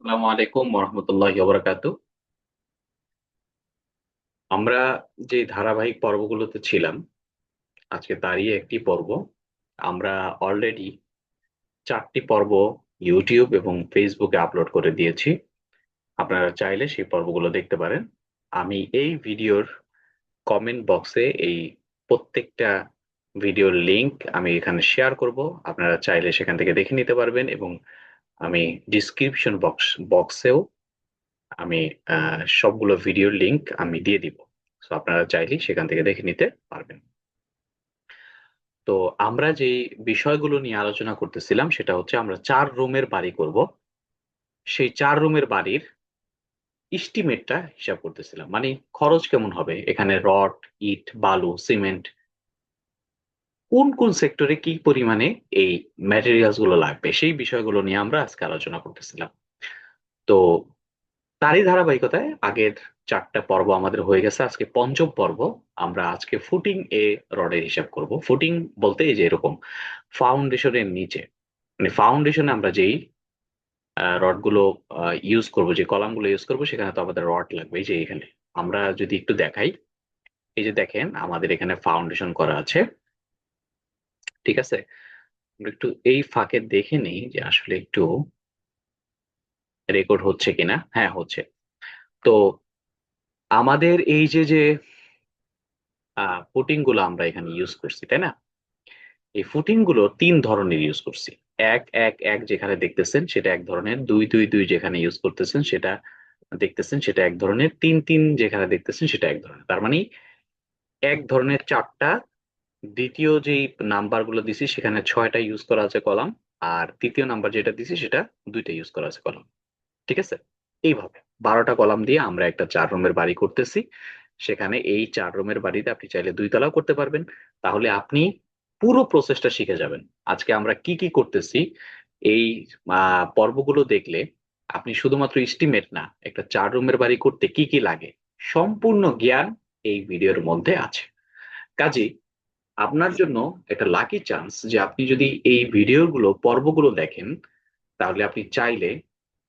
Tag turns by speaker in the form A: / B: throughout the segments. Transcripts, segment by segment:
A: আসসালামু আলাইকুম রহমতুল্লাহ বরকাত আমরা যে ধারাবাহিক পর্বগুলোতে ছিলাম, আজকে তারই একটি পর্ব। আমরা অলরেডি চারটি পর্ব ইউটিউব এবং ফেসবুকে আপলোড করে দিয়েছি। আপনারা চাইলে সেই পর্বগুলো দেখতে পারেন। আমি এই ভিডিওর কমেন্ট বক্সে এই প্রত্যেকটা ভিডিওর লিংক আমি এখানে শেয়ার করব। আপনারা চাইলে সেখান থেকে দেখে নিতে পারবেন এবং আমি ডিসক্রিপশন বক্স বক্সেও আমি সবগুলো ভিডিওর লিংক আমি দিয়ে দিব। সো আপনারা চাইলেই সেখান থেকে দেখে নিতে পারবেন। তো, আমরা যে বিষয়গুলো নিয়ে আলোচনা করতেছিলাম, সেটা হচ্ছে আমরা চার রুমের বাড়ি করব। সেই চার রুমের বাড়ির ইস্টিমেটটা হিসাব করতেছিলাম। মানে খরচ কেমন হবে? এখানে রড, ইট, বালু, সিমেন্ট কোন কোন সেক্টরে কি পরিমাণে এই ম্যাটেরিয়ালসগুলো লাগবে, সেই বিষয়গুলো নিয়ে আমরা আজকে আলোচনা করতেছিলাম। তো তারই ধারাবাহিকতায় আগের চারটা পর্ব আমাদের হয়ে গেছে, আজকে পঞ্চম পর্ব। আমরা আজকে ফুটিং এ রডের হিসাব করব। ফুটিং বলতে এই যে এরকম ফাউন্ডেশনের নিচে মানে ফাউন্ডেশনে আমরা যেই রডগুলো ইউজ করব, যে কলামগুলো ইউজ করব, সেখানে তো আমাদের রড লাগবে, এই যে এখানে। আমরা যদি একটু দেখাই, এই যে দেখেন আমাদের এখানে ফাউন্ডেশন করা আছে। ঠিক আছে? আমরা একটু এই ফাঁকে দেখে নিই যে আসলে একটু রেকর্ড হচ্ছে কিনা। হ্যাঁ হচ্ছে। তো আমাদের এই যে যে ফুটিংগুলো আমরা এখানে ইউজ করছি, তাই না? এই ফুটিংগুলো তিন ধরনের ইউজ করছি। এক এক এক যেখানে দেখতেছেন সেটা এক ধরনের। দুই দুই দুই যেখানে ইউজ করতেছেন সেটা দেখতেছেন সেটা এক ধরনের। তিন তিন যেখানে দেখতেছেন সেটা এক ধরনের। তার মানে এক ধরনের চারটা দ্বিতীয় যেই নাম্বারগুলো দিছি, সেখানে ছয়টা ইউজ করা আছে কলাম, আর তৃতীয় নাম্বার যেটা দিছি, সেটা দুইটা ইউজ করা আছে কলাম। ঠিক আছে? এইভাবে বারোটা কলাম দিয়ে আমরা একটা চার রুমের বাড়ি করতেছি। সেখানে এই চার রুমের বাড়িতে আপনি চাইলে দুই তলাও করতে পারবেন। তাহলে আপনি পুরো প্রসেসটা শিখে যাবেন। আজকে আমরা কি কি করতেছি, এই পর্বগুলো দেখলে আপনি শুধুমাত্র ইস্টিমেট না, একটা চার রুমের বাড়ি করতে কি কি লাগে, সম্পূর্ণ জ্ঞান এই ভিডিওর মধ্যে আছে। কাজেই আপনার জন্য একটা লাকি চান্স যে আপনি যদি এই ভিডিওগুলো, পর্বগুলো দেখেন, তাহলে আপনি চাইলে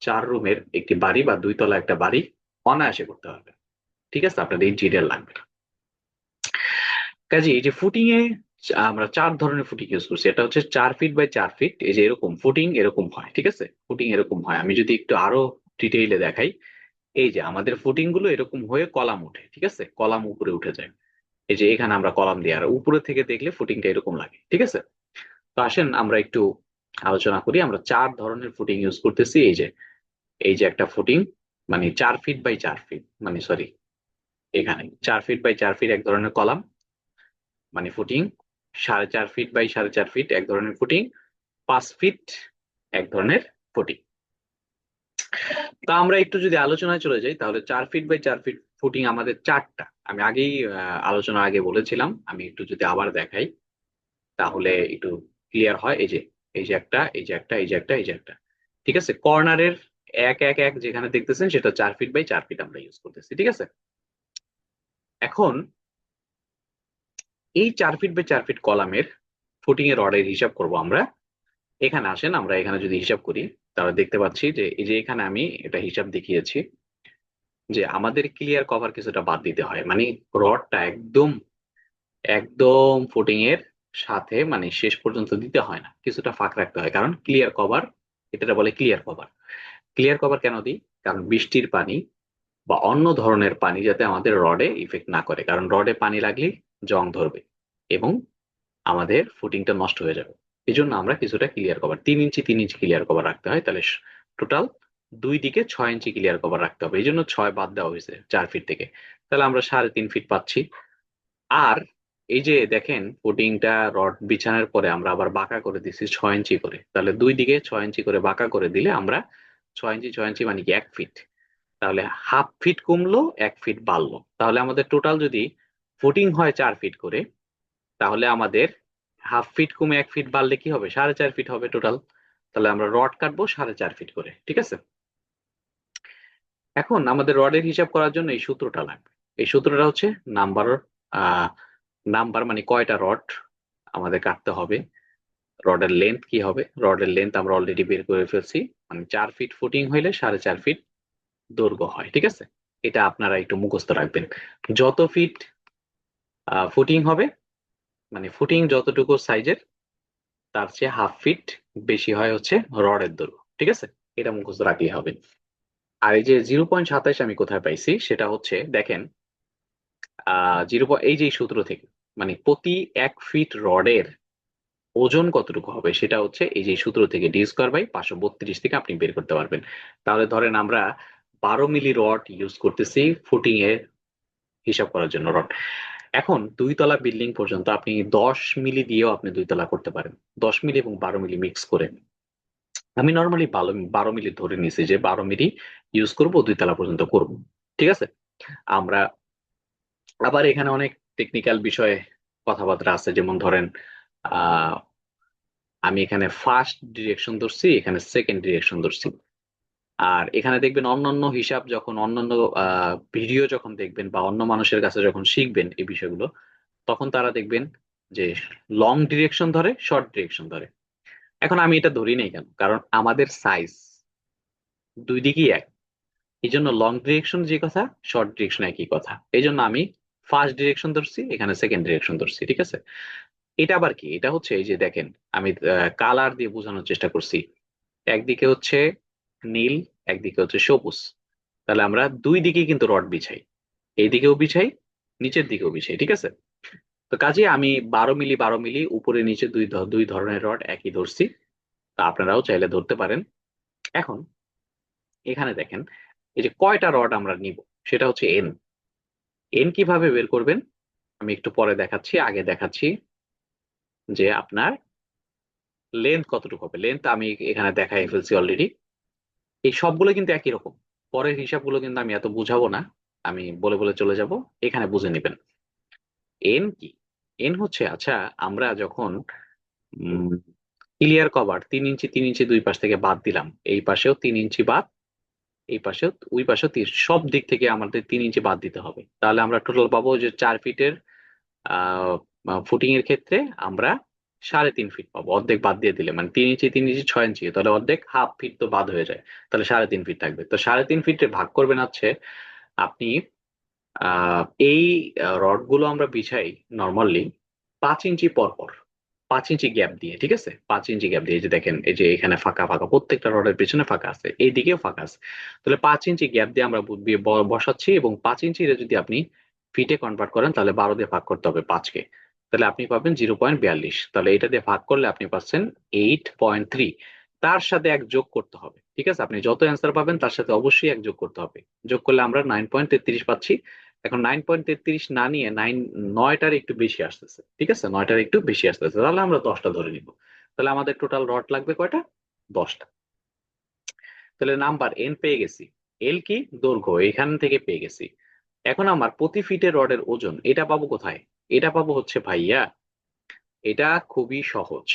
A: চার রুমের একটি বাড়ি বা দুই তলা একটা বাড়ি অনায়াসে করতে পারবেন। ঠিক আছে? আপনার ইন্টিরিয়ার লাগবে। কাজে এই যে ফুটিং এ আমরা চার ধরনের ফুটিং ইউজ করছি। এটা হচ্ছে চার ফিট বাই চার ফিট এই যে এরকম ফুটিং এরকম হয়, ঠিক আছে? ফুটিং এরকম হয়। আমি যদি একটু আরও ডিটেইলে দেখাই, এই যে আমাদের ফুটিংগুলো এরকম হয়ে কলাম উঠে ঠিক আছে? কলাম উপরে উঠে যায়। এই যে এখানে আমরা কলাম দিই আর উপরে থেকে দেখলে ফুটিংটা এরকম লাগে, ঠিক আছে? তো আসেন আমরা একটু আলোচনা করি, আমরা চার ধরনের ফুটিং ইউজ করতেছি, এই যে এই যে একটা ফুটিং মানে চার ফিট বাই চার ফিট মানে সরি এখানে চার ফিট বাই চার ফিট এক ধরনের কলাম মানে ফুটিং সাড়ে চার ফিট বাই সাড়ে চার ফিট এক ধরনের ফুটিং পাঁচ ফিট এক ধরনের ফুটিং তা আমরা একটু যদি আলোচনায় চলে যাই, তাহলে চার ফিট বাই চার ফিট ফুটিং আমাদের চারটা। আমি আগেই আলোচনা আগে বলেছিলাম, আমি একটু যদি আবার দেখাই, তাহলে একটু ক্লিয়ার হয়, এই যে এই যে একটা, এই যে একটা, এই যে একটা, এই যে একটা। ঠিক আছে? কর্নারের এক এক এক যেখানে দেখতেছেন, সেটা চার ফিট বাই চার ফিট আমরা ইউজ করতেছি, ঠিক আছে? এখন, এই চার ফিট বাই চার ফিট কলামের ফুটিং এর অর্ডার হিসাব করব আমরা। এখানে আসেন, আমরা এখানে যদি হিসাব করি, তাহলে দেখতে পাচ্ছি যে, এই যে এখানে আমি এটা হিসাব দেখিয়েছি। যে আমাদের ক্লিয়ার কভার কিছুটা বাদ দিতে হয়। মানে রডটা একদম একদম ফুটিং এর সাথে মানে শেষ পর্যন্ত দিতে হয় না। কিছুটা ফাঁক রাখতে হয়। কারণ ক্লিয়ার কভার এটা বলে ক্লিয়ার কভার ক্লিয়ার কভার কেন দিই? কারণ বৃষ্টির পানি বা অন্য ধরনের পানি যাতে আমাদের রডে ইফেক্ট না করে। কারণ রডে পানি লাগলে জং ধরবে এবং আমাদের ফুটিংটা নষ্ট হয়ে যাবে। এই জন্য আমরা কিছুটা ক্লিয়ার কভার তিন ইঞ্চি তিন ইঞ্চি ক্লিয়ার কভার রাখতে হয়। তাহলে টোটাল দুই দিকে ছয় ইঞ্চি ক্লিয়ার কভার রাখতে হবে। এই জন্য ছয় বাদ দেওয়া হয়েছে চার ফিট থেকে। তাহলে আমরা সাড়ে তিন ফিট পাচ্ছি। আর এই যে দেখেন ফুটিংটা রড বিছানোর পরে আমরা আবার বাঁকা করে দিচ্ছি ছয় ইঞ্চি করে। তাহলে দুই দিকে ছয় ইঞ্চি করে বাঁকা করে দিলে আমরা ছয় ইঞ্চি ছয় ইঞ্চি মানে কি? এক ফিট তাহলে হাফ ফিট কমলো, এক ফিট বাড়লো। তাহলে আমাদের টোটাল যদি ফুটিং হয় চার ফিট করে, তাহলে আমাদের হাফ ফিট কমে এক ফিট বাড়লে কি হবে? সাড়ে চার ফিট হবে টোটাল তাহলে আমরা রড কাটবো সাড়ে চার ফিট করে, ঠিক আছে? এখন আমাদের রডের হিসাব করার জন্য এই সূত্রটা লাগবে। এই সূত্রটা হচ্ছে নাম্বার নাম্বার মানে কয়টা রড আমাদের কাটতে হবে, রডের লেন্থ কি হবে, রডের লেন্থ আমরা অলরেডি বের করে ফেলছি মানে চার ফিট ফুটিং হইলে সাড়ে চার ফিট দৈর্ঘ্য হয়, ঠিক আছে? এটা আপনারা একটু মুখস্থ রাখবেন। যত ফিট ফুটিং হবে মানে ফুটিং যতটুকু সাইজের তার চেয়ে হাফ ফিট বেশি হয় হচ্ছে রডের দৈর্ঘ্য, ঠিক আছে? এটা মুখস্থ রাখলেই হবে। আর এই যে জিরো পয়েন্ট সাতাইশ আমি কোথায় পাইছি? সেটা হচ্ছে, দেখেন জিরো এই যে সূত্র থেকে মানে প্রতি এক ফিট রডের ওজন কতটুকু হবে? সেটা হচ্ছে এই যে সূত্র থেকে ডি স্কোয়ার বাই পাঁচশো বত্রিশ থেকে আপনি বের করতে পারবেন। তাহলে ধরেন আমরা বারো মিলি রড ইউজ করতেছি ফুটিং এর হিসাব করার জন্য রড। এখন দুই তলা বিল্ডিং পর্যন্ত আপনি দশ মিলি দিয়েও আপনি দুই তলা করতে পারেন। দশ মিলি এবং বারো মিলি মিক্স করে। আমি নর্মালি বারো বারো মিলি ধরে নিছি যে বারো মিলি ইউজ করব, দুই তলা পর্যন্ত করব, ঠিক আছে? আমরা আবার এখানে অনেক টেকনিক্যাল বিষয়ে কথাবার্তা আছে, যেমন ধরেন আমি এখানে ফার্স্ট ডিরেকশন ধরছি, এখানে সেকেন্ড ডিরেকশন ধরছি। আর এখানে দেখবেন অন্যান্য হিসাব যখন, অন্যান্য ভিডিও যখন দেখবেন বা অন্য মানুষের কাছে যখন শিখবেন এই বিষয়গুলো, তখন তারা দেখবেন যে লং ডিরেকশন ধরে শর্ট ডিরেকশন ধরে। এখন আমি এটা ধরি নেই কেন? কারণ আমাদের সাইজ দুই দিকেই এক। এই জন্য লং ডিরেকশন যে কথা শর্ট ডিরেকশন একই কথা। এই জন্য আমি ফার্স্ট ডিরেকশন ধরছি, এখানে সেকেন্ড ডিরেকশন ধরছি, ঠিক আছে? এটা আবার কি? এটা হচ্ছে এই যে দেখেন, আমি কালার দিয়ে বোঝানোর চেষ্টা করছি। একদিকে হচ্ছে নীল, একদিকে হচ্ছে সবুজ। তাহলে আমরা দুই দিকে কিন্তু রড বিছাই। এই দিকেও বিছাই, নিচের দিকেও বিছাই, ঠিক আছে? তো কাজে আমি বারো মিলি বারো মিলি উপরে, নিচে দুই দুই ধরনের রড একই ধরছি। তা আপনারাও চাইলে ধরতে পারেন। এখন এখানে দেখেন, এই যে কয়টা রড আমরা নিব, সেটা হচ্ছে এন এন কীভাবে বের করবেন? আমি একটু পরে দেখাচ্ছি, আগে দেখাচ্ছি যে আপনার লেন্থ কতটুকু হবে। লেন্থ আমি এখানে দেখাই ফেলছি অলরেডি এই সবগুলো কিন্তু একই রকম। পরের হিসাবগুলো কিন্তু আমি এত বুঝাবো না। আমি বলে বলে চলে যাব। এখানে বুঝে নেবেন। এন কি? এন হচ্ছে আচ্ছা আমরা যখন ক্লিয়ার কভার তিন ইঞ্চি তিন ইঞ্চি দুই পাশ থেকে বাদ দিলাম, এই পাশেও তিন ইঞ্চি বাদ, এই পাশেও, ওই পাশেও সব দিক থেকে আমাদের তিন ইঞ্চি বাদ দিতে হবে। তাহলে আমরা টোটাল পাবো যে চার ফিটের আহ ফুটিং এর ক্ষেত্রে আমরা সাড়ে তিন ফিট পাবো, অর্ধেক বাদ দিয়ে দিলে। মানে তিন ইঞ্চি তিন ইঞ্চি, ছয় ইঞ্চি, তাহলে অর্ধেক হাফ ফিট তো বাদ হয়ে যায়। তাহলে সাড়ে তিন ফিট থাকবে। তো সাড়ে তিন ফিটে ভাগ করবেন হচ্ছে, আপনি এই রডগুলো আমরা বিছাই নর্মালি পাঁচ ইঞ্চি পর পর পাঁচ ইঞ্চি গ্যাপ দিয়ে, ঠিক আছে? পাঁচ ইঞ্চি গ্যাপ দিয়ে যে দেখেন, এই যে এখানে ফাঁকা ফাঁকা, প্রত্যেকটা রডের পেছনে ফাঁকা আছে, এই দিকেও ফাঁকা আছে। তাহলে পাঁচ ইঞ্চি গ্যাপ দিয়ে আমরা বসাচ্ছি এবং পাঁচ ইঞ্চি যদি আপনি ফিটে কনভার্ট করেন, তাহলে বারো দিয়ে ভাগ করতে হবে পাঁচকে। তাহলে আপনি পাবেন জিরো পয়েন্ট বিয়াল্লিশ। তাহলে এটা দিয়ে ভাগ করলে আপনি পাচ্ছেন এইট পয়েন্ট থ্রি তার সাথে এক যোগ করতে হবে। ঠিক আছে? আপনি যত অ্যান্সার পাবেন, তার সাথে অবশ্যই এক যোগ করতে হবে। যোগ করলে আমরা নাইন পয়েন্ট তেত্রিশ পাচ্ছি। এখন নাইন পয়েন্ট তেত্রিশ না নিয়ে নাইন নয়টার একটু বেশি আসতেছে। ঠিক আছে? নয়টার একটু বেশি আসতেছে। তাহলে আমরা দশটা ধরে নিব। তাহলে আমাদের টোটাল রড লাগবে কয়টা? দশটা। তাহলে নাম্বার এন পেয়ে গেছি। এল কি? দৈর্ঘ্য। এখান থেকে পেয়ে গেছি। এখন আমার প্রতি ফিটের রডের ওজন, এটা পাবো কোথায়? এটা পাবো হচ্ছে ভাইয়া, এটা খুবই সহজ।